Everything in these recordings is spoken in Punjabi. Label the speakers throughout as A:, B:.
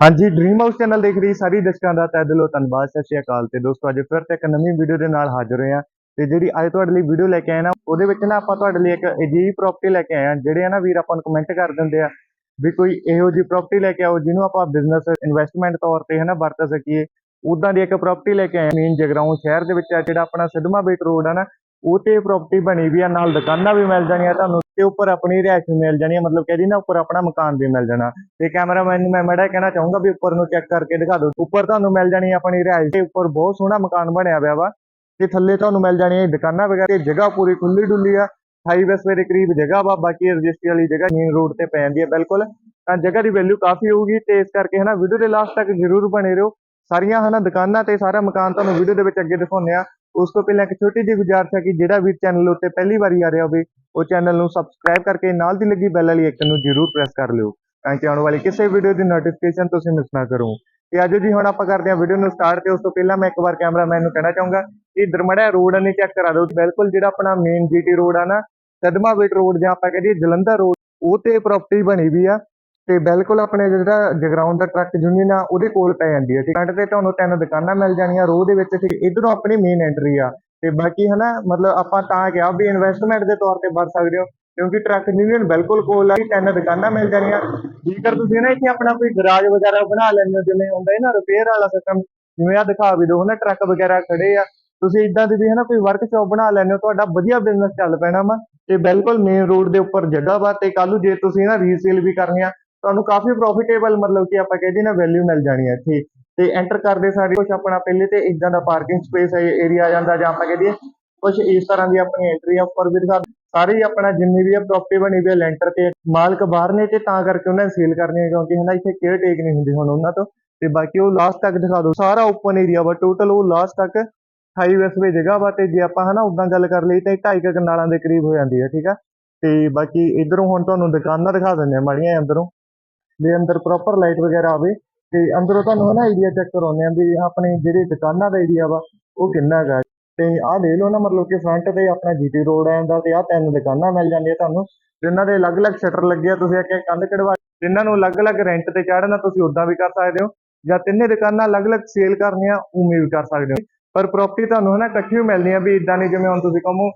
A: ਹਾਂਜੀ ਡ੍ਰੀਮ ਹਾਊਸ ਚੈਨਲ ਦੇਖ ਰਹੀ ਸਾਰੀ ਦਰਸ਼ਕਾਂ ਦਾ ਤਹਿ ਦਿਲੋਂ ਧੰਨਵਾਦ, ਸਤਿ ਸ਼੍ਰੀ ਅਕਾਲ। ਤੇ ਦੋਸਤੋ, ਅੱਜ ਫਿਰ ਤੋਂ ਇੱਕ ਨਵੀਂ ਵੀਡੀਓ ਦੇ ਨਾਲ ਹਾਜ਼ਰ ਹੋਏ ਹਾਂ। ਤੇ ਜਿਹੜੀ ਅੱਜ ਤੁਹਾਡੇ ਲਈ ਵੀਡੀਓ ਲੈ ਕੇ ਆਏ ਨਾ, ਉਹਦੇ ਵਿੱਚ ਨਾ ਆਪਾਂ ਤੁਹਾਡੇ ਲਈ ਇੱਕ ਅਜਿਹੀ ਪ੍ਰਾਪਰਟੀ ਲੈ ਕੇ ਆਏ ਹਾਂ, ਜਿਹੜੇ ਆ ਨਾ ਵੀਰ ਆਪਾਂ ਨੂੰ ਕਮੈਂਟ ਕਰ ਦਿੰਦੇ ਆ ਵੀ ਕੋਈ ਇਹੋ ਜਿਹੀ ਪ੍ਰਾਪਰਟੀ ਲੈ ਕੇ ਆਓ, ਜਿਹਨੂੰ ਆਪਾਂ ਬਿਜ਼ਨਸ ਇਨਵੈਸਟਮੈਂਟ ਤੌਰ ਤੇ ਹਨਾ ਵਰਤ ਸਕੀਏ। ਉਦਾਂ ਦੀ ਇੱਕ ਪ੍ਰਾਪਰਟੀ ਲੈ ਕੇ ਆਏ ਮੇਨ ਜਗਰਾਉਂ ਸ਼ਹਿਰ ਦੇ ਵਿੱਚ ਆ ਜਿਹੜਾ ਆਪਣਾ ਸਿੱਧਵਾਂ ਬੇਟ ਰੋਡ ਆ ਨਾ ਉਹ ਤੇ ਪ੍ਰਾਪਰਟੀ ਬਣੀ ਵੀ ਆ, ਨਾਲ ਦੁਕਾਨਾਂ ਵੀ ਮਿਲ ਜਾਣੀਆਂ ਤੁਹਾਨੂੰ ਤੇ ਉੱਪਰ ਆਪਣੀ ਰਿਹਾਇਸ਼ ਵੀ ਮਿਲ ਜਾਣੀ ਆ, ਮਤਲਬ ਕਹਿੰਦੀ ਨਾ ਉੱਪਰ ਆਪਣਾ ਮਕਾਨ ਵੀ ਮਿਲ ਜਾਣਾ। ਤੇ ਕੈਮਰਾਮੈਨ ਨੂੰ ਮੈਂ ਮੜਾ ਕਹਿਣਾ ਚਾਹੂੰਗਾ ਵੀ ਉੱਪਰ ਨੂੰ ਚੈੱਕ ਕਰਕੇ ਦਿਖਾ ਦਿਓ। ਉੱਪਰ ਤੁਹਾਨੂੰ ਮਿਲ ਜਾਣੀ ਆਪਣੀ ਰਿਹਾਇਸ਼ ਤੇ ਉੱਪਰ ਬਹੁਤ ਸੋਹਣਾ ਮਕਾਨ ਬਣਿਆ ਹੋਇਆ ਵਾ। ਤੇ ਥੱਲੇ ਤੁਹਾਨੂੰ ਮਿਲ ਜਾਣੀ ਦੁਕਾਨਾਂ ਵਗੈਰਾ ਤੇ ਜਗ੍ਹਾ ਪੂਰੀ ਖੁੱਲੀ ਡੁੱਲੀ ਆ। ਹਾਈ ਵੈਸਵੇ ਦੇ ਕਰੀਬ ਜਗ੍ਹਾ ਵਾ, ਬਾਕੀ ਰਜਿਸਟਰੀ ਵਾਲੀ ਜਗ੍ਹਾ ਮੇਨ ਰੋਡ ਤੇ ਪੈ ਜਾਂਦੀ ਹੈ ਬਿਲਕੁਲ। ਤਾਂ ਜਗ੍ਹਾ ਦੀ ਵੈਲਿਊ ਕਾਫੀ ਹੋਊਗੀ ਤੇ ਇਸ ਕਰਕੇ ਹਨਾ ਵੀਡੀਓ ਦੇ ਲਾਸਟ ਤੱਕ ਜ਼ਰੂਰ ਬਣੇ ਰਹੋ। ਸਾਰੀਆਂ ਹਨਾ ਦੁਕਾਨਾਂ ਤੇ ਸਾਰਾ ਮਕਾਨ ਤੁਹਾਨੂੰ ਵੀਡੀਓ ਦੇ ਵਿੱਚ ਅੱਗੇ ਦਿਖਾਉਂਦੇ ਆ। ਉਸ ਤੋਂ ਪਹਿਲਾਂ ਇੱਕ ਛੋਟੀ ਜਿਹੀ ਗੁਜ਼ਾਰਿਸ਼ ਹੈ ਕਿ ਜਿਹੜਾ ਵੀ ਚੈਨਲ ਉੱਤੇ ਪਹਿਲੀ ਵਾਰੀ ਆ ਰਿਹਾ ਹੋਵੇ, ਉਹ ਚੈਨਲ ਨੂੰ ਸਬਸਕ੍ਰਾਈਬ ਕਰਕੇ ਨਾਲ ਦੀ ਲੱਗੀ ਬੈਲ ਵਾਲੀ ਆਈਕਨ ਨੂੰ ਜ਼ਰੂਰ ਪ੍ਰੈਸ ਕਰ ਲਿਓ, ਤਾਂ ਕਿ ਆਉਣ ਵਾਲੀ ਕਿਸੇ ਵੀਡੀਓ ਦੀ ਨੋਟੀਫਿਕੇਸ਼ਨ ਤੁਸੀਂ ਮਿਸ ਨਾ ਕਰੋ। ਤੇ ਅੱਜ ਜੀ ਹੁਣ ਆਪਾਂ ਕਰਦੇ ਹਾਂ ਵੀਡੀਓ ਨੂੰ ਸਟਾਰਟ ਤੇ, ਉਸ ਤੋਂ ਪਹਿਲਾਂ ਮੈਂ ਇੱਕ ਵਾਰ ਕੈਮਰਾਮੈਨ ਨੂੰ ਕਹਿਣਾ ਚਾਹੂੰਗਾ ਕਿ ਦਰਮੜਾ ਰੋਡ ਨੇ ਚੈੱਕ ਕਰਾ ਦਿਓ। ਬਿਲਕੁਲ ਜਿਹੜਾ ਆਪਣਾ ਮੇਨ ਜੀਟੀ ਰੋਡ ਆ ਨਾ ਸਦਮਾਵੇਟ ਰੋਡ ਜਾਂ ਆਪਾਂ ਕਹਦੇ ਜਲੰਧਰ ਰੋਡ ਉਹ ਤੇ ਪ੍ਰਾਪਰਟੀ ਬਣੀ ਵੀ ਆ। ਤੇ ਬਿਲਕੁਲ ਆਪਣੇ ਜਿਹੜਾ ਜਗਰਾਉਂਡ ਦਾ ਟਰੱਕ ਯੂਨੀਅਨ ਆ, ਉਹਦੇ ਕੋਲ ਪੈ ਜਾਂਦੀ ਹੈ ਠੀਕ ਤੇ ਤੁਹਾਨੂੰ ਤਿੰਨ ਦੁਕਾਨਾਂ ਮਿਲ ਜਾਣੀਆਂ ਰੋਹ ਦੇ ਵਿੱਚ ਤੇ ਇਧਰੋਂ ਆਪਣੀ ਮੇਨ ਐਂਟਰੀ ਆ। ਤੇ ਬਾਕੀ ਹਨਾ, ਮਤਲਬ ਆਪਾਂ ਤਾਂ ਕਿਹਾ ਵੀ ਇਨਵੈਸਟਮੈਂਟ ਦੇ ਤੌਰ ਤੇ ਵਰਤ ਸਕਦੇ ਹੋ, ਕਿਉਂਕਿ ਟਰੱਕ ਯੂਨੀਅਨ ਬਿਲਕੁਲ ਕੋਲ ਆ ਤਿੰਨ ਦੁਕਾਨਾਂ ਮਿਲ ਜਾਣੀਆਂ। ਜੇਕਰ ਤੁਸੀਂ ਨਾ ਇੱਥੇ ਆਪਣਾ ਕੋਈ ਗਰਾਜ ਵਗੈਰਾ ਬਣਾ ਲੈਂਦੇ ਹੋ, ਜਿਵੇਂ ਹੁੰਦਾ ਹੈ ਨਾ ਰਿਪੇਅਰ ਵਾਲਾ ਸਿਸਟਮ ਜਿਵੇਂ ਆ ਦਿਖਾ ਵੀ ਦੋ ਹਨਾ ਟਰੱਕ ਵਗੈਰਾ ਖੜੇ ਆ। ਤੁਸੀਂ ਇਦਾਂ ਦੀ ਵੀ ਹਨਾ, ਕੋਈ ਵਰਕਸ਼ਾਪ ਬਣਾ ਲੈਂਦੇ ਹੋ, ਤੁਹਾਡਾ ਵਧੀਆ ਬਿਜ਼ਨਸ ਚੱਲ ਪੈਣਾ ਵਾ। ਤੇ ਬਿਲਕੁਲ ਮੇਨ ਰੋਡ ਦੇ ਉੱਪਰ ਜਗ੍ਹਾ ਵਾ, ਤੇ ਕੱਲ ਨੂੰ ਜੇ ਤੁਸੀਂ ਨਾ ਰੀਸੇਲ ਵੀ ਕਰਨੀ ਆ ਤੁਹਾਨੂੰ ਕਾਫੀ ਪ੍ਰੋਫਿਟੇਬਲ ਮਤਲਬ ਕਿ ਆਪਾਂ ਕਹਿੰਦੇ ਨਾ ਵੈਲਿਊ ਮਿਲ ਜਾਣੀ ਹੈ ਇੱਥੇ। ਤੇ ਐਂਟਰ ਕਰਦੇ ਸਾਰੇ ਕੁਝ ਆਪਣਾ ਪਹਿਲੇ ਤੇ ਇਦਾਂ ਦਾ ਪਾਰਕਿੰਗ ਸਪੇਸ ਏਰੀਆ ਆ ਜਾਂਦਾ ਜਾਂ ਆਪਾਂ ਕਹਦੇ ਕੁਝ ਇਸ ਤਰ੍ਹਾਂ ਦੀ ਆਪਣੀ ਐਂਟਰੀ ਆ, ਉੱਪਰ ਵੀ ਦਿਖਾ ਸਾਰੇ ਆਪਣਾ ਜਿੰਨੀ ਵੀ ਆ ਪ੍ਰੋਪਰਟੀ ਬਣੀ ਵੀ ਲੈਂਟਰ ਤੇ ਮਾਲਕ ਬਾਹਰ ਨੇ ਤੇ ਤਾਂ ਕਰਕੇ ਉਹਨਾਂ ਨੇ ਸੇਲ ਕਰਨੀ ਹੈ, ਕਿਉਂਕਿ ਹਨਾ ਇੱਥੇ ਕੇਅਰ ਟੇਕ ਨਹੀਂ ਹੁੰਦੀ ਹੁਣ ਉਹਨਾਂ ਤੋਂ। ਤੇ ਬਾਕੀ ਉਹ ਲਾਸਟ ਤੱਕ ਦਿਖਾ ਦਿਓ, ਸਾਰਾ ਓਪਨ ਏਰੀਆ ਵਾ ਟੋਟਲ ਉਹ ਲਾਸਟ ਤੱਕ 28 ਵੈਸਵੇ ਜਗ੍ਹਾ ਵਾ ਤੇ ਜੇ ਆਪਾਂ ਹਨਾ ਉਦਾਂ ਗੱਲ ਕਰ ਲਈ ਤਾਂ 2.5 ਕਨਾਲਾਂ ਦੇ ਕਰੀਬ ਹੋ ਜਾਂਦੀ ਹੈ, ਠੀਕ ਆ। ਤੇ ਬਾਕੀ ਇਧਰੋਂ ਹੁਣ ਤੁਹਾਨੂੰ ਦੁਕਾਨਾਂ ਦਿਖਾ ਦਿੰਦੇ ਆ ਮਾੜੀਆਂ ਅੰਦਰੋਂ। ਵੀ ਅੰਦਰ ਪ੍ਰੋਪਰ ਲਾਈਟ ਵਗੈਰਾ ਆਵੇ ਤੇ ਅੰਦਰੋਂ ਤੁਹਾਨੂੰ ਨਾ ਏਰੀਆ ਚੈੱਕ ਕਰਾਉਂਦੇ ਆ ਵੀ ਆਪਣੇ ਜਿਹੜੇ ਦੁਕਾਨਾਂ ਦਾ ਏਰੀਆ ਵਾ, ਉਹ ਕਿੰਨਾ ਹੈਗਾ। ਤੇ ਆਹ ਦੇਖ ਲਓ ਨਾ, ਮਤਲਬ ਕਿ ਫਰੰਟ ਤੇ ਆਪਣਾ ਜੀਟੀ ਰੋਡ ਆ ਜਾਂਦਾ ਤੇ ਆਹ ਤਿੰਨ ਦੁਕਾਨਾਂ ਮਿਲ ਜਾਂਦੀਆਂ ਤੁਹਾਨੂੰ, ਜਿਨ੍ਹਾਂ ਦੇ ਅਲੱਗ-ਅਲੱਗ ਸ਼ਟਰ ਲੱਗੇ ਆ, ਤੁਸੀਂ ਇੱਕ ਇੱਕ ਕੰਧ ਕਢਵਾ, ਜਿਨ੍ਹਾਂ ਨੂੰ ਅਲੱਗ-ਅਲੱਗ ਰੈਂਟ ਤੇ ਚਾੜਨਾ ਤੁਸੀਂ ਉਦਾਂ ਵੀ ਕਰ ਸਕਦੇ ਹੋ, ਜਾਂ ਤਿੰਨੇ ਦੁਕਾਨਾਂ ਅਲੱਗ-ਅਲੱਗ ਸੇਲ ਕਰਨੀਆਂ, ਉਵੇਂ ਵੀ ਕਰ ਸਕਦੇ ਹੋ। ਪਰ ਪ੍ਰਾਪਰਟੀ ਤੁਹਾਨੂੰ ਹੈ ਨਾ ਇਕੱਠੀ ਮਿਲਣੀ ਆ ਵੀ ਇਦਾਂ ਨਹੀਂ ਜਿਵੇਂ ਹੁਣ ਤੁਸੀਂ ਕਹੋ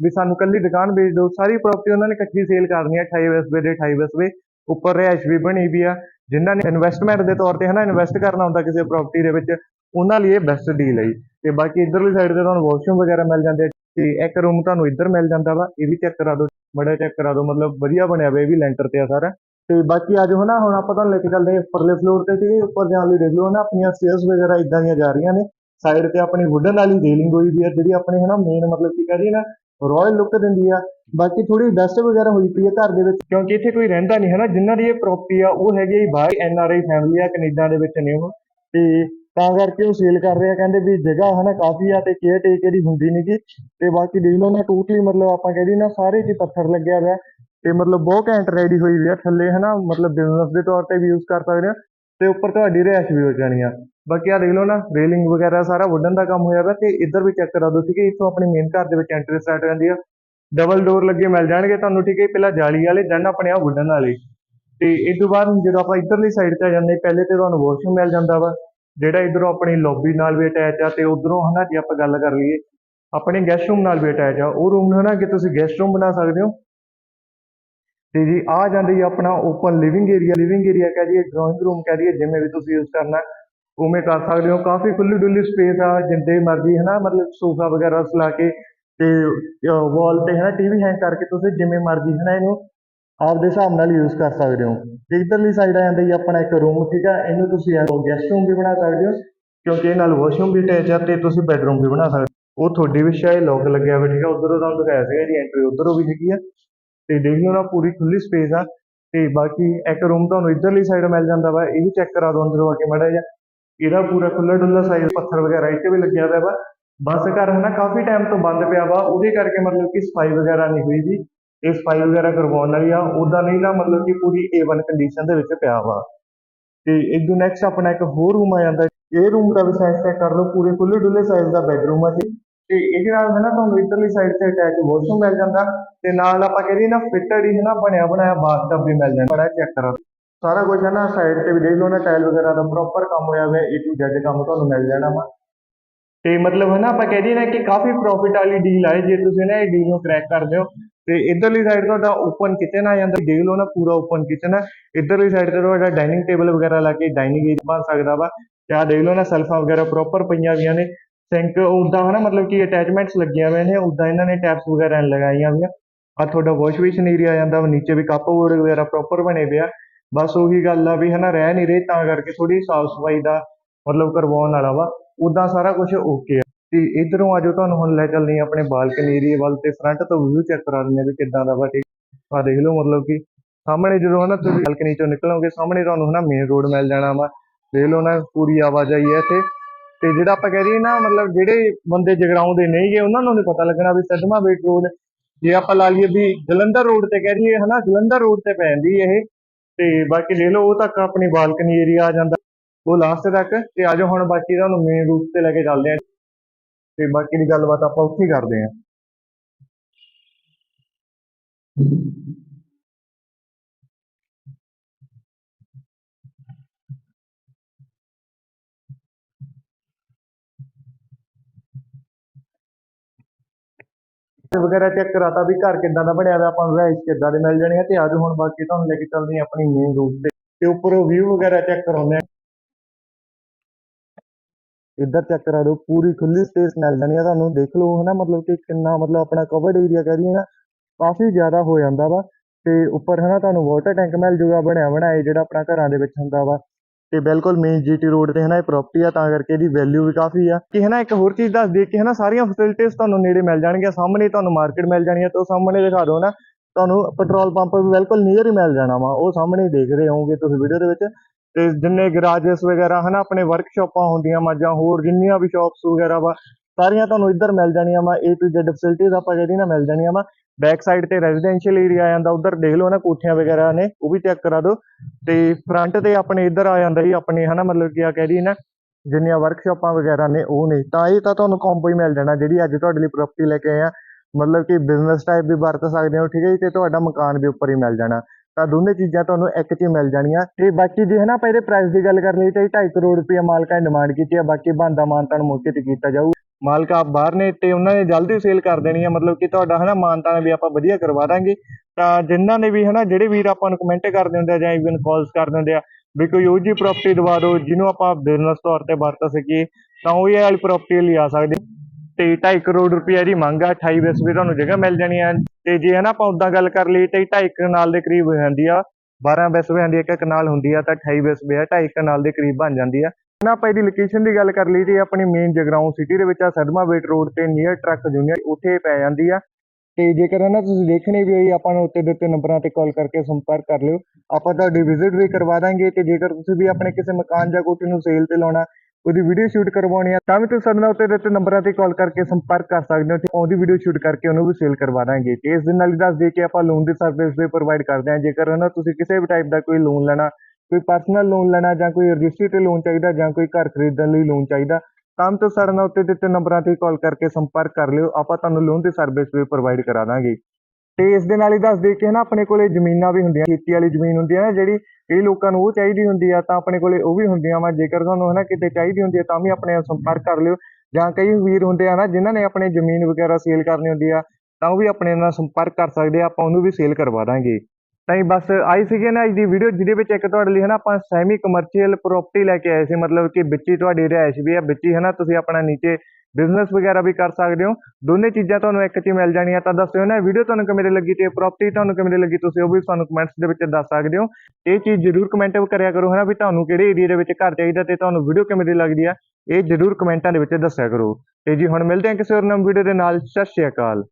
A: ਵੀ ਸਾਨੂੰ ਕੱਲੀ ਦੁਕਾਨ ਵੇਚ ਦਿਓ, ਸਾਰੀ ਪ੍ਰਾਪਰਟੀ ਉਹਨਾਂ ਨੇ ਇਕੱਠੀ ਸੇਲ ਕਰਨੀ ਆ 28 ਵਸਵੇ ਦੇ 28 ਵਸਵੇ ਉੱਪਰ ਰਿਹਾਇਸ਼ ਵੀ ਬਣੀ ਵੀ ਆ। ਜਿਨ੍ਹਾਂ ਨੇ ਇਨਵੈਸਟਮੈਂਟ ਦੇ ਤੌਰ ਤੇ ਹਨਾ ਇਨਵੈਸਟ ਕਰਨਾ ਹੁੰਦਾ ਕਿਸੇ ਪ੍ਰਾਪਰਟੀ ਦੇ ਵਿੱਚ, ਉਹਨਾਂ ਲਈ ਇਹ ਬੈਸਟ ਡੀਲ ਹੈ ਜੀ। ਤੇ ਬਾਕੀ ਇਧਰਲੀ ਸਾਈਡ ਤੇ ਤੁਹਾਨੂੰ ਵਾਸ਼ਰੂਮ ਵਗੈਰਾ ਮਿਲ ਜਾਂਦੇ ਤੇ ਇੱਕ ਰੂਮ ਤੁਹਾਨੂੰ ਇੱਧਰ ਮਿਲ ਜਾਂਦਾ ਵਾ, ਇਹ ਵੀ ਚੈੱਕ ਕਰਾ ਦਿਓ। ਬੜਾ ਚੈੱਕ ਕਰਾ ਦਿਓ, ਮਤਲਬ ਵਧੀਆ ਬਣਿਆ ਹੋਇਆ ਇਹ ਵੀ ਲੈਂਟਰ ਤੇ ਆ ਸਾਰਾ। ਤੇ ਬਾਕੀ ਅੱਜ ਹਨਾ, ਹੁਣ ਆਪਾਂ ਤੁਹਾਨੂੰ ਲੈ ਕੇ ਚੱਲਦੇ ਹਾਂ ਉੱਪਰਲੇ ਫਲੋਰ ਤੇ ਸੀਗੇ ਉੱਪਰ ਜਾਣ ਲਈ ਦੇਖ ਲਓ ਨਾ ਆਪਣੀਆਂ ਸਟੇਅਰਸ ਵਗੈਰਾ ਇਦਾਂ ਦੀਆਂ ਜਾ ਰਹੀਆਂ ਨੇ। ਸਾਈਡ ਤੇ ਆਪਣੀ ਵੁੱਡਨ ਵਾਲੀ ਰੇਲਿੰਗ ਹੋਈ ਵੀ ਆ, ਜਿਹੜੀ ਆਪਣੇ ਹਨਾ ਮੇਨ ਮਤਲਬ ਕੀ ਕਰੀਏ ਨਾ ਰਾਇਲ ਲੁੱਕ ਦਿੰਦੀ ਆ। ਬਾਕੀ ਥੋੜੀ ਡਸਟ ਵਗੈਰਾ ਹੋਈ ਪਈ ਆ ਘਰ ਦੇ ਵਿੱਚ। ਕਿਉਂਕਿ ਇੱਥੇ ਕੋਈ ਰਹਿੰਦਾ ਨਹੀਂ ਹੈ ਨਾ। ਜਿਨ੍ਹਾਂ ਦੀ ਇਹ ਪ੍ਰਾਪਰਟੀ ਆ, ਉਹ ਹੈਗੀ ਆ ਬਾਹਰ। ਐਨ ਆਰ ਆਈ ਫੈਮਿਲੀ ਆ, ਕੈਨੇਡਾ ਦੇ ਵਿੱਚ ਨੇ ਉਹ। ਤੇ ਤਾਂ ਕਰਕੇ ਉਹ ਸੇਲ ਕਰ ਰਹੇ ਆ। ਕਹਿੰਦੇ ਵੀ ਜਗ੍ਹਾ ਹਨਾ ਕਾਫੀ ਆ ਤੇ ਕੇਅਰ ਟੇਕ ਇਹਦੀ ਹੁੰਦੀ ਨਹੀਂਗੀ ਤੇ ਬਾਕੀ ਦੇਖ ਲਓ ਨਾ ਟੋਟਲੀ ਮਤਲਬ ਆਪਾਂ ਕਹਿ ਦਈਏ ਨਾ, ਸਾਰੇ ਚ ਪੱਥਰ ਲੱਗਿਆ ਹੋਇਆ। ਤੇ ਮਤਲਬ ਬਹੁਤ ਘੈਂਟ ਰੈਡੀ ਹੋਈ ਵੀ ਆ। ਥੱਲੇ ਹੈ ਨਾ, ਮਤਲਬ ਬਿਜ਼ਨਸ ਦੇ ਤੌਰ ਤੇ ਵੀ ਯੂਜ਼ ਕਰ ਸਕਦੇ ਆ। ਤੇ ਉੱਪਰ ਤੁਹਾਡੀ ਰਿਹਾਇਸ਼ ਵੀ ਹੋ ਜਾਣੀ ਆ। ਬਾਕੀ ਆ ਦੇਖ ਲਓ ਨਾ ਰੇਲਿੰਗ ਵਗੈਰਾ ਸਾਰਾ ਵੁੱਡਨ ਦਾ ਕੰਮ ਹੋਇਆ ਵਾ ਤੇ ਇੱਧਰ ਵੀ ਚੈੱਕ ਕਰਾ ਦਿਓ ਠੀਕ ਹੈ, ਇੱਥੋਂ ਆਪਣੀ ਮੇਨ ਘਰ ਦੇ ਵਿੱਚ ਐਂਟਰੀ ਸਟਾਰਟ ਜਾਂਦੀ ਆ। ਡਬਲ ਡੋਰ ਲੱਗੇ ਮਿਲ ਜਾਣਗੇ ਤੁਹਾਨੂੰ, ਠੀਕ ਹੈ, ਪਹਿਲਾਂ ਜਾਲੀ ਵਾਲੇ ਦੈਨ ਆਪਣੇ ਆ ਵੁੱਡਨ ਵਾਲੇ। ਤੇ ਇਸ ਤੋਂ ਬਾਅਦ ਜਦੋਂ ਆਪਾਂ ਇੱਧਰਲੀ ਸਾਈਡ ਤੇ ਆ ਜਾਂਦੇ, ਪਹਿਲੇ ਤੇ ਤੁਹਾਨੂੰ ਵਾਸ਼ਰੂਮ ਮਿਲ ਜਾਂਦਾ ਵਾ, ਜਿਹੜਾ ਇਧਰੋਂ ਆਪਣੀ ਲੌਬੀ ਨਾਲ ਵੀ ਅਟੈਚ ਆ ਤੇ ਉਧਰੋਂ ਹਨਾ ਜੇ ਆਪਾਂ ਗੱਲ ਕਰ ਲਈਏ, ਆਪਣੇ ਗੈਸਟ ਰੂਮ ਨਾਲ ਵੀ ਅਟੈਚ ਆ। ਉਹ ਰੂਮ ਨੂੰ ਹਨਾ ਕਿ ਤੁਸੀਂ ਗੈਸਟ ਰੂਮ ਬਣਾ ਸਕਦੇ ਹੋ ਤੇ ਜੀ ਆ ਜਾਂਦੀ ਆਪਣਾ open living area living area ਕਹਿ ਦਈਏ ਡਰਾਇੰਗ ਰੂਮ ਕਹਿ ਦਈਏ, ਜਿਵੇਂ ਵੀ ਤੁਸੀਂ ਯੂਜ਼ ਕਰਨਾ, ਉਵੇਂ ਕਰ ਸਕਦੇ ਹੋ। ਕਾਫੀ ਖੁੱਲੀ ਡੁੱਲੀ ਸਪੇਸ ਆ, ਜਿੰਦੇ ਮਰਜ਼ੀ, ਹਨਾ, ਮਤਲਬ ਸੋਫਾ ਵਗੈਰਾ ਸਲਾ ਕੇ ਤੇ ਵਾਲ ਤੇ, ਹਨਾ ਟੀਵੀ ਹੈਂਗ ਕਰਕੇ ਤੁਸੀਂ ਜਿਵੇਂ ਮਰਜ਼ੀ, ਹਨਾ, ਇਹਨੂੰ ਆਪਦੇ ਹਿਸਾਬ ਨਾਲ ਯੂਜ਼ ਕਰ ਸਕਦੇ ਹੋ। ਤੇ ਇਧਰਲੀ ਸਾਈਡ ਆ ਜਾਂਦਾ ਜੀ ਆਪਣਾ ਇੱਕ ਰੂਮ ਠੀਕ ਆ? ਇਹਨੂੰ ਤੁਸੀਂ ਗੈਸਟ ਰੂਮ ਵੀ ਬਣਾ ਸਕਦੇ ਹੋ, ਕਿਉਂਕਿ ਇਹ ਨਾਲ ਵਾਸ਼ਰੂਮ ਵੀ ਅਟੈਚ ਆ ਤੇ ਤੁਸੀਂ ਬੈਡਰੂਮ ਵੀ ਬਣਾ ਸਕਦੇ ਹੋ। ਉਹ ਤੁਹਾਡੀ ਵਿਸ਼ਾ ਹੈ ਲੋਕ ਲੱਗਿਆ ਹੋਇਆ ਠੀਕ ਆ? ਉਧਰੋਂ ਤੁਹਾਨੂੰ ਦਿਖਾਇਆ ਸੀਗਾ ਜੀ ਐਂਟਰੀ ਉਧਰੋਂ ਵੀ ਹੈਗੀ ਆ। ਤੇ ਦੇਖ ਉਹਨਾਂ ਪੂਰੀ ਖੁੱਲੀ ਸਪੇਸ ਆ। ਤੇ ਬਾਕੀ ਇੱਕ ਰੂਮ ਤੁਹਾਨੂੰ ਇਧਰਲੀ ਸਾਈਡ ਮਿਲ ਜਾਂਦਾ ਵਾ, ਇਹ ਵੀ ਚੈੱਕ ਕਰਾ ਦਿਓ ਅੰਦਰੋਂ ਆ ਕੇ ਮੜਾ ਜਾ ਇਹਦਾ ਪੂਰਾ ਖੁੱਲਾ ਡੁੱਲਾ ਸਾਈਜ਼ ਪੱਥਰ ਵਗੈਰਾ ਇੱਥੇ ਵੀ ਲੱਗਿਆ ਹੋਇਆ ਵਾ। ਬੱਸ ਘਰ ਹਨਾ, ਕਾਫੀ ਟਾਈਮ ਤੋਂ ਬੰਦ ਪਿਆ ਵਾ। ਉਹਦੇ ਕਰਕੇ ਮਤਲਬ ਕਿ ਸਫ਼ਾਈ ਵਗੈਰਾ ਨਹੀਂ ਹੋਈ ਜੀ। ਇਹ ਸਫ਼ਾਈ ਵਗੈਰਾ ਕਰਵਾਉਣ ਵਾਲੀ ਆ। ਉਦਾਂ ਨਹੀਂ ਨਾ ਮਤਲਬ ਕਿ ਪੂਰੀ A1 ਕੰਡੀਸ਼ਨ ਦੇ ਵਿੱਚ ਪਿਆ ਵਾ। ਤੇ ਇਦੋਂ ਨੈਕਸਟ ਆਪਣਾ ਇੱਕ ਹੋਰ ਰੂਮ ਆ ਜਾਂਦਾ। ਇਹ ਰੂਮ ਦਾ ਵੀ ਸਾਈਜ਼ ਚੈੱਕ ਕਰ ਲਓ। ਪੂਰੇ ਖੁੱਲੇ ਡੁੱਲੇ ਸਾਈਜ਼ ਦਾ ਬੈਡਰੂਮ ਆ ਜੀ। ਤੇ ਇਹਦੇ ਨਾਲ ਹੈ ਨਾ ਤੁਹਾਨੂੰ ਇਧਰਲੀ ਸਾਈਡ ਤੇ ਅਟੈਚ ਵਾਸ਼ਰੂਮ ਮਿਲ ਜਾਂਦਾ ਤੇ ਨਾਲ ਆਪਾਂ ਕਹਿੰਦੇ ਨਾ ਫਿਟਡ ਹੀ ਨਾ ਬਣਿਆ ਬਣਾਇਆ ਬਾਥਟਬ ਵੀ ਮਿਲ ਜਾਂਦਾ। ਬੜਾ ਚੈੱਕ ਕਰੋ। ਸਾਰਾ ਕੁਝ ਹੈ ਨਾ ਸਾਈਡ ਤੇ ਵੀ ਦੇਖ ਲਓ ਨਾ ਟਾਇਲ ਵਗੈਰਾ ਦਾ ਪ੍ਰੋਪਰ ਕੰਮ ਹੋਇਆ ਹੋਇਆ ਏ ਟੂ ਜ਼ੈਡ ਕੰਮ ਤੁਹਾਨੂੰ ਮਿਲ ਜਾਣਾ ਵਾ। ਤੇ ਮਤਲਬ ਹੈ ਨਾ ਆਪਾਂ ਕਹਿ ਦਈਏ ਨਾ ਕਿ ਕਾਫੀ ਪ੍ਰੋਫਿਟ ਵਾਲੀ ਡੀਲ ਹੈ ਜੇ ਤੁਸੀਂ ਨਾ ਇਹ ਡੀਲ ਨੂੰ ਕਰੈਕ ਕਰਦੇ ਹੋ। ਤੇ ਇਧਰਲੀ ਸਾਈਡ ਤੁਹਾਡਾ ਓਪਨ ਕਿਚਨ ਆ ਜਾਂਦਾ, ਦੇਖ ਲਓ ਨਾ ਪੂਰਾ ਓਪਨ ਕਿਚਨ ਹੈ ਇਧਰਲੀ ਸਾਈਡ ਤੇ ਤੁਹਾਡਾ ਡਾਈਨਿੰਗ ਟੇਬਲ ਵਗੈਰਾ ਲਾ ਕੇ ਡਾਈਨਿੰਗ ਏਰੀਆ ਬਣ ਸਕਦਾ ਵਾ। ਤੇ ਆਹ ਦੇਖ ਲਓ ਨਾ ਸੈਲਫਾਂ ਵਗੈਰਾ ਪ੍ਰੋਪਰ ਪਈਆਂ ਹੋਈਆਂ ਨੇ। ਸਿੰਕ ਉਦਾਂ ਹਨਾ, ਮਤਲਬ ਕਿ ਅਟੈਚਮੈਂਟਸ ਲੱਗੀਆਂ ਹੋਏ ਨੇ ਉਦਾਂ ਇਹਨਾਂ ਨੇ ਟੈਪਸ ਵਗੈਰਾ ਲਗਾਈਆਂ ਹੋਈਆਂ। ਆ ਤੁਹਾਡਾ ਵਾਸ਼ ਬੇਸਿਨ ਏਰੀਆ ਜਾਂਦਾ ਵਾ ਨੀਚੇ ਵੀ ਕੱਪ ਬੋਰਡ ਵਗੈਰਾ ਪ੍ਰੋਪਰ ਬਣੇ ਪਿਆ ਬਸ ਉਹੀ ਗੱਲ ਆ ਵੀ ਹਨਾ, ਰਹਿ ਨਹੀਂ ਰਹੇ, ਤਾਂ ਕਰਕੇ ਥੋੜੀ ਸਾਫ਼ ਸਫ਼ਾਈ ਦਾ ਮਤਲਬ ਕਰਵਾਉਣ ਵਾਲਾ ਵਾ। ਉਦਾਂ ਸਾਰਾ ਕੁਝ ਓਕੇ ਆ। ਤੇ ਇਧਰੋਂ ਆਜੋ ਤੁਹਾਨੂੰ ਹੁਣ ਲੈ ਚੱਲਣੀ ਆਪਣੇ ਬਾਲਕਨੀ ਏਰੀਆ ਵੱਲ ਤੇ ਫਰੰਟ ਤੋਂ ਵਿਊ ਚੈੱਕ ਕਰਾ ਦਿੰਦੇ ਆ ਵੀ ਕਿੱਦਾਂ ਦਾ ਵਾ ਠੀਕ। ਆ ਦੇਖ ਲਓ ਮਤਲਬ ਕਿ ਸਾਹਮਣੇ ਜਦੋਂ ਹਨਾ ਤੁਸੀਂ ਬਾਲਕਨੀ ਚੋਂ ਨਿਕਲੋਗੇ, ਸਾਹਮਣੇ ਤੁਹਾਨੂੰ ਹਨਾ ਮੇਨ ਰੋਡ ਮਿਲ ਜਾਣਾ ਵਾ। ਦੇਖ ਲਓ ਨਾ, ਪੂਰੀ ਆਵਾਜਾਈ ਹੈ ਇੱਥੇ। ਤੇ ਜਿਹੜਾ ਆਪਾਂ ਕਹਿ ਦਈਏ ਨਾ, ਮਤਲਬ ਜਿਹੜੇ ਬੰਦੇ ਜਗਰਾਉਂ ਦੇ ਨਹੀਂ ਗਏ ਉਹਨਾਂ ਨੂੰ ਨਹੀਂ ਪਤਾ ਲੱਗਣਾ ਵੀ ਸਦਮਾ ਵੇਟ ਰੋਡ, ਜੇ ਆਪਾਂ ਲਾ ਲਈਏ ਵੀ ਜਲੰਧਰ ਰੋਡ ਤੇ ਕਹਿ ਦਈਏ, ਹਨਾ, ਜਲੰਧਰ ਰੋਡ ਤੇ ਪੈਂਦੀ ਇਹ, ਤੇ ਬਾਕੀ ਲੈ ਲਓ, ਉਹ ਤੱਕ ਆਪਣੀ ਬਾਲਕਨੀ ਏਰੀਆ ਆ ਜਾਂਦਾ। ਉਹ ਲਾਸਟ ਤੱਕ, ਤੇ ਆਜੋ ਹੁਣ ਬਾਕੀ ਤੁਹਾਨੂੰ ਮੇਨ ਰੂਟ ਤੇ ਲੈ ਕੇ ਚੱਲਦੇ ਆ। ਤੇ ਬਾਕੀ ਦੀ ਗੱਲਬਾਤ ਆਪਾਂ ਉੱਥੇ ਕਰਦੇ ਆ। ਵਗੈਰਾ ਚੈੱਕ ਕਰਾਤਾ ਵੀ ਘਰ ਕਿੱਦਾਂ ਦਾ ਬਣਿਆ ਹੋਇਆ ਆਪਾਂ ਨੂੰ ਰਿਹਾਇਸ਼ ਕਿੱਦਾਂ ਦੇ ਮਿਲ ਜਾਣੀ ਆ ਤੇ ਆਜੋ ਹੁਣ ਬਾਕੀ ਤੁਹਾਨੂੰ ਲੈ ਕੇ ਚੱਲਦੇ ਆ ਆਪਣੀ ਮੇਨ ਰੂਟ ਤੇ। ਤੇ ਉੱਪਰੋਂ ਵਿਊ ਵਗੈਰਾ ਚੈੱਕ ਕਰਾਉਂਦੇ ਆ ਇੱਧਰ ਚੈੱਕ ਕਰਾ ਦਿਓ, ਪੂਰੀ ਖੁੱਲੀ ਸਪੇਸ ਮਿਲ ਜਾਣੀ ਆ ਤੁਹਾਨੂੰ। ਦੇਖ ਲਓ ਹਨਾ, ਮਤਲਬ ਕਿ ਕਿੰਨਾ, ਮਤਲਬ ਆਪਣਾ ਕਵਰਡ ਏਰੀਆ ਕਰੀਏ ਨਾ, ਕਾਫੀ ਜ਼ਿਆਦਾ ਹੋ ਜਾਂਦਾ ਵਾ। ਤੇ ਉੱਪਰ ਹਨਾ ਤੁਹਾਨੂੰ ਵਾਟਰ ਟੈਂਕ ਮਿਲ ਜੂਗਾ ਬਣਿਆ ਬਣਾਇਆ ਜਿਹੜਾ ਆਪਣਾ ਘਰਾਂ ਦੇ ਵਿੱਚ ਹੁੰਦਾ ਵਾ। ਤੇ ਬਿਲਕੁਲ ਮੇਨ ਜੀਟੀ ਰੋਡ ਤੇ ਹਨਾ ਇਹ ਪ੍ਰਾਪਰਟੀ ਆ, ਤਾਂ ਕਰਕੇ ਇਹਦੀ ਵੈਲਿਊ ਵੀ ਕਾਫੀ ਆ। ਕਿ ਹਨਾ ਇੱਕ ਹੋਰ ਚੀਜ਼ ਦੱਸ ਦਈਏ ਕਿ ਹਨਾ ਸਾਰੀਆਂ ਫੈਸਿਲਿਟੀਆਂ ਤੁਹਾਨੂੰ ਨੇੜੇ ਮਿਲ ਜਾਣਗੀਆਂ, ਸਾਹਮਣੇ ਤੁਹਾਨੂੰ ਮਾਰਕੀਟ ਮਿਲ ਜਾਣੀ ਆ, ਤੇ ਉਹ ਸਾਹਮਣੇ ਦਿਖਾ ਦਿਓ ਨਾ, ਤੁਹਾਨੂੰ ਪੈਟਰੋਲ ਪੰਪ ਵੀ ਬਿਲਕੁਲ ਨੀਅਰ ਹੀ ਮਿਲ ਜਾਣਾ ਵਾ, ਉਹ ਸਾਹਮਣੇ ਹੀ ਦੇਖ ਰਹੇ ਹੋਵੋਗੇ ਤੁਸੀਂ ਵੀਡੀਓ ਦੇ ਵਿੱਚ। ਤੇ ਜਿੰਨੇ ਗਰਾਜਸ ਵਗੈਰਾ ਹਨਾ ਆਪਣੇ ਵਰਕਸ਼ਾਪਾਂ ਹੁੰਦੀਆਂ ਵਾ, ਜਾਂ ਹੋਰ ਜਿੰਨੀਆਂ ਵੀ ਸ਼ਾਪਸ ਵਗੈਰਾ ਵਾ, ਸਾਰੀਆਂ ਤੁਹਾਨੂੰ ਇੱਧਰ ਮਿਲ ਜਾਣੀਆਂ ਵਾ, A to Z ਫੈਸਿਲਿਟੀਆਂ ਆਪਾਂ ਜਿਹੜੀ ਨਾ ਮਿਲ ਜਾਣੀਆਂ ਵਾ। ਬੈਕ ਸਾਈਡ ਤੇ ਰੈਜ਼ੀਡੈਂਸ਼ੀਅਲ ਏਰੀਆ ਆ ਜਾਂਦਾ, ਉਧਰ ਦੇਖ ਲਓ ਨਾ ਕੋਠੀਆਂ ਵਗੈਰਾ ਨੇ, ਉਹ ਵੀ ਚੈੱਕ ਕਰਾ ਦਿਓ। ਤੇ ਫਰੰਟ ਤੇ ਆਪਣੇ ਇੱਧਰ ਆ ਜਾਂਦਾ ਜੀ, ਆਪਣੇ ਹਨਾ, ਮਤਲਬ ਕਿ ਆ ਕਹਿ ਦਈਏ ਨਾ, ਜਿੰਨੀਆਂ ਵਰਕਸ਼ਾਪਾਂ ਵਗੈਰਾ ਨੇ, ਉਹ ਨੇ। ਤਾਂ ਇਹ ਤਾਂ ਤੁਹਾਨੂੰ ਕੰਬੋ ਹੀ ਮਿਲ ਜਾਣਾ, ਜਿਹੜੀ ਅੱਜ ਤੁਹਾਡੇ ਲਈ ਪ੍ਰਾਪਰਟੀ ਲੈ ਕੇ ਆਏ ਆ। ਮਤਲਬ ਕਿ ਬਿਜ਼ਨਸ ਟਾਈਪ ਵੀ ਵਰਤ ਸਕਦੇ ਹੋ, ਠੀਕ ਹੈ ਜੀ, ਤੇ ਤੁਹਾਡਾ ਮਕਾਨ ਵੀ ਉੱਪਰ ਹੀ ਮਿਲ ਜਾਣਾ। ਤਾਂ ਦੋਨੇ ਚੀਜ਼ਾਂ ਤੁਹਾਨੂੰ ਇੱਕ 'ਚ ਮਿਲ ਜਾਣੀਆਂ। ਤੇ ਬਾਕੀ ਜੇ ਹਨਾ ਆਪਾਂ ਇਹਦੇ ਪ੍ਰਾਈਸ ਦੀ ਗੱਲ ਕਰ ਲਈ ਤਾਂ ਇਹ 2.5 ਕਰੋੜ ਰੁਪਏ ਮਾਲਕਾਂ ਨੇ ਡਿਮਾਂਡ ਕੀਤੀ ਹੈ ਬਾਕੀ ਬਣਦਾ ਮਾਨਤਾਨ ਮੌਕੇ ਤੇ ਕੀਤਾ ਜਾਊ। ਮਾਲਕ ਆਪ ਬਾਹਰ ਨੇ ਤੇ ਉਹਨਾਂ ਨੇ ਜਲਦੀ ਸੇਲ ਕਰ ਦੇਣੀ ਆ, ਮਤਲਬ ਕਿ ਤੁਹਾਡਾ ਹਨਾ ਮਾਨਤਾਨ ਵੀ ਆਪਾਂ ਵਧੀਆ ਕਰਵਾ ਦਾਂਗੇ। ਤਾਂ ਜਿਨ੍ਹਾਂ ਨੇ ਵੀ ਹਨਾ, ਜਿਹੜੇ ਵੀਰ ਆਪਾਂ ਨੂੰ ਕਮੈਂਟ ਕਰਦੇ ਹੁੰਦੇ ਆ ਜਾਂ ਇਵਨ ਕਾਲਸ ਕਰਦੇ ਹੁੰਦੇ ਆ, ਵੀ ਕੋਈ ਉਹ ਜੀ ਪ੍ਰਾਪਰਟੀ ਦਵਾ ਦਿਓ, ਜਿਹਨੂੰ ਆਪਾਂ ਬਿਜ਼ਨਸ ਤੌਰ ਤੇ ਵਰਤ ਸਕੀਏ, ਤਾਂ ਉਹ ਇਹ ਵਾਲੀ ਪ੍ਰਾਪਰਟੀ ਲਈ ਆ ਸਕਦੇ। ਤੇ 2.5 ਕਰੋੜ ਰੁਪਏ ਦੀ ਮੰਗ ਆ 28 ਵੀ ਤੁਹਾਨੂੰ ਜਗ੍ਹਾ ਮਿਲ ਜਾਣੀ ਆ। ਤੇ ਜੇ ਹਨਾ ਆਪਾਂ ਉਦਾਂ ਗੱਲ ਕਰ ਲਈ ਤੇ 2.5 ਕਨਾਲ ਦੇ ਕਰੀਬ ਹੋ ਜਾਂਦੀ ਆ 12 ਵਿਸਵਿਆਂ ਦੀ ਇੱਕ ਕਨਾਲ ਹੁੰਦੀ ਆ, ਤਾਂ 28 ਵਿਸਵੇ ਆ 2.5 ਕਨਾਲ ਦੇ ਕਰੀਬ ਬਣ ਜਾਂਦੀ ਆ। ਨਾ ਆਪਾਂ ਇਹਦੀ ਲੋਕੇਸ਼ਨ ਦੀ ਗੱਲ ਕਰ ਲਈ ਤੇ ਆਪਣੀ ਮੇਨ ਜਗਰਾਉਂ ਸਿਟੀ ਦੇ ਵਿੱਚ ਆ, ਸਦਮਾ ਵੇਟ ਰੋਡ ਤੇ ਨੀਅਰ ਟਰੱਕ ਜੂਨੀਅਰ ਉੱਥੇ ਪੈ ਜਾਂਦੀ ਆ। ਤੇ ਜੇਕਰ ਨਾ ਤੁਸੀਂ ਦੇਖਣੀ ਵੀ ਹੋਈ, ਆਪਾਂ ਨੂੰ ਉੱਤੇ ਦਿੱਤੇ ਨੰਬਰਾਂ ਤੇ ਕਾਲ ਕਰਕੇ ਸੰਪਰਕ ਕਰ ਲਿਓ। ਆਪਾਂ ਤੁਹਾਡੀ ਵਿਜ਼ਿਟ ਵੀ ਕਰਵਾ ਦਾਂਗੇ ਤੇ ਜੇਕਰ ਤੁਸੀਂ ਵੀ ਆਪਣੇ ਕਿਸੇ ਮਕਾਨ ਜਾਂ ਕੋਠੀ ਨੂੰ ਸੇਲ ਤੇ ਲਾਉਣਾ, ਉਹਦੀ ਵੀਡੀਓ ਸ਼ੂਟ ਕਰਵਾਉਣੀ ਆ, ਤਾਂ ਵੀ ਤੁਸੀਂ ਸਾਡੇ ਨਾਲ ਉੱਤੇ ਦਿੱਤੇ ਨੰਬਰਾਂ ਤੇ ਕਾਲ ਕਰਕੇ ਸੰਪਰਕ ਕਰ ਸਕਦੇ ਹੋ ਤੇ ਉਹਦੀ ਵੀਡੀਓ ਸ਼ੂਟ ਕਰਕੇ ਉਹਨੂੰ ਵੀ ਸੇਲ ਕਰਵਾ ਦਾਂਗੇ। ਤੇ ਇਸ ਦੇ ਨਾਲ ਹੀ ਦੱਸ ਦਈਏ ਕਿ ਆਪਾਂ ਲੋਨ ਦੀ ਸਰਵਿਸ ਵੀ ਪ੍ਰੋਵਾਈਡ ਕਰਦੇ ਹਾਂ। ਜੇਕਰ ਨਾ ਤੁਸੀਂ ਕਿਸੇ ਵੀ ਟਾਈਪ ਦਾ ਕੋਈ ਲੋਨ ਲੈਣਾ ਕੋਈ ਪਰਸਨਲ ਲੋਨ ਲੈਣਾ ਜਾਂ ਕੋਈ ਰਜਿਸਟਰੀ ਤੇ ਲੋਨ ਚਾਹੀਦਾ ਜਾਂ ਕੋਈ ਘਰ ਖਰੀਦਣ ਲਈ ਲੋਨ ਚਾਹੀਦਾ, ਤਾਂ ਵੀ ਤੁਸੀਂ ਸਾਡੇ ਨਾਲ ਉੱਤੇ ਦਿੱਤੇ ਨੰਬਰਾਂ ਤੇ ਕਾਲ ਕਰਕੇ ਸੰਪਰਕ ਕਰ ਲਿਓ, ਆਪਾਂ ਤੁਹਾਨੂੰ ਲੋਨ ਦੀ ਸਰਵਿਸ ਵੀ ਪ੍ਰੋਵਾਈਡ ਕਰਾ ਦਾਂਗੇ। ਤੇ ਇਸ ਦੇ ਨਾਲ ਹੀ ਦੱਸ ਦਈਏ ਕਿ ਨਾ ਆਪਣੇ ਕੋਲੇ ਜ਼ਮੀਨਾਂ ਵੀ ਹੁੰਦੀਆਂ, ਖੇਤੀ ਵਾਲੀ ਜ਼ਮੀਨ ਹੁੰਦੀ ਹੈ ਨਾ, ਜਿਹੜੀ ਕਈ ਲੋਕਾਂ ਨੂੰ ਉਹ ਚਾਹੀਦੀ ਹੁੰਦੀ ਆ, ਤਾਂ ਆਪਣੇ ਕੋਲੇ ਉਹ ਵੀ ਹੁੰਦੀਆਂ ਵਾ, ਜੇਕਰ ਤੁਹਾਨੂੰ ਹਨਾ ਕਿਤੇ ਚਾਹੀਦੀ ਹੁੰਦੀ ਆ ਤਾਂ ਵੀ ਆਪਣੇ ਨਾਲ ਸੰਪਰਕ ਕਰ ਲਿਓ। ਜਾਂ ਕਈ ਵੀਰ ਹੁੰਦੇ ਆ ਨਾ, ਜਿਨ੍ਹਾਂ ਨੇ ਆਪਣੇ ਜ਼ਮੀਨ ਵਗੈਰਾ ਸੇਲ ਕਰਨੀ ਹੁੰਦੀ ਆ, ਤਾਂ ਉਹ ਵੀ ਆਪਣੇ ਨਾਲ ਸੰਪਰਕ ਕਰ ਸਕਦੇ ਆ, ਆਪਾਂ ਉਹਨੂੰ ਵੀ ਸੇਲ ਕਰਵਾ ਦਾਂਗੇ। ਤਾਂ ਇਹ ਬਸ ਆਈ ਸੀਗੀ ਨਾ ਅੱਜ ਦੀ ਵੀਡੀਓ ਜਿਹਦੇ ਵਿੱਚ ਇੱਕ ਤੁਹਾਡੇ ਲਈ ਹਨਾ ਆਪਾਂ ਸੈਮੀ ਕਮਰਸ਼ੀਅਲ ਪ੍ਰਾਪਰਟੀ ਲੈ ਕੇ ਆਏ ਸੀ, ਮਤਲਬ ਕਿ ਵਿੱਚ ਹੀ ਤੁਹਾਡੀ ਰਿਹਾਇਸ਼ ਵੀ ਹੈ ਵਿੱਚ ਹੀ ਹਨਾ ਤੁਸੀਂ ਆਪਣਾ ਨੀਚੇ ਬਿਜ਼ਨਸ ਵਗੈਰਾ ਵੀ ਕਰ ਸਕਦੇ ਹੋ। ਦੋਨੇ ਚੀਜ਼ਾਂ ਤੁਹਾਨੂੰ ਇੱਕ 'ਚ ਮਿਲ ਜਾਣੀਆਂ, ਤਾਂ ਦੱਸਿਓ ਨਾ ਵੀਡੀਓ ਤੁਹਾਨੂੰ ਕਿਵੇਂ ਦੀ ਲੱਗੀ ਤੇ ਪ੍ਰਾਪਰਟੀ ਤੁਹਾਨੂੰ ਕਿਵੇਂ ਦੀ ਲੱਗੀ, ਤੁਸੀਂ ਉਹ ਵੀ ਸਾਨੂੰ ਕਮੈਂਟਸ ਦੇ ਵਿੱਚ ਦੱਸ ਸਕਦੇ ਹੋ। ਇਹ ਚੀਜ਼ ਜ਼ਰੂਰ ਕਮੈਂਟ ਕਰਿਆ ਕਰੋ ਹਨਾ ਵੀ ਤੁਹਾਨੂੰ ਕਿਹੜੇ ਏਰੀਆ ਦੇ ਵਿੱਚ ਘਰ ਚਾਹੀਦਾ ਤੇ ਤੁਹਾਨੂੰ ਵੀਡੀਓ ਕਿਵੇਂ ਦੀ ਲੱਗਦੀ ਆ, ਇਹ ਜ਼ਰੂਰ ਕਮੈਂਟਾਂ ਦੇ ਵਿੱਚ ਦੱਸਿਆ ਕਰੋ। ਤੇ ਜੀ, ਹੁਣ ਮਿਲਦੇ ਹਾਂ ਕਿਸੇ ਹੋਰ ਨਵੀਂ ਵੀਡੀਓ ਦੇ ਨਾਲ, ਸਤਿ ਸ਼੍ਰੀ ਅਕਾਲ।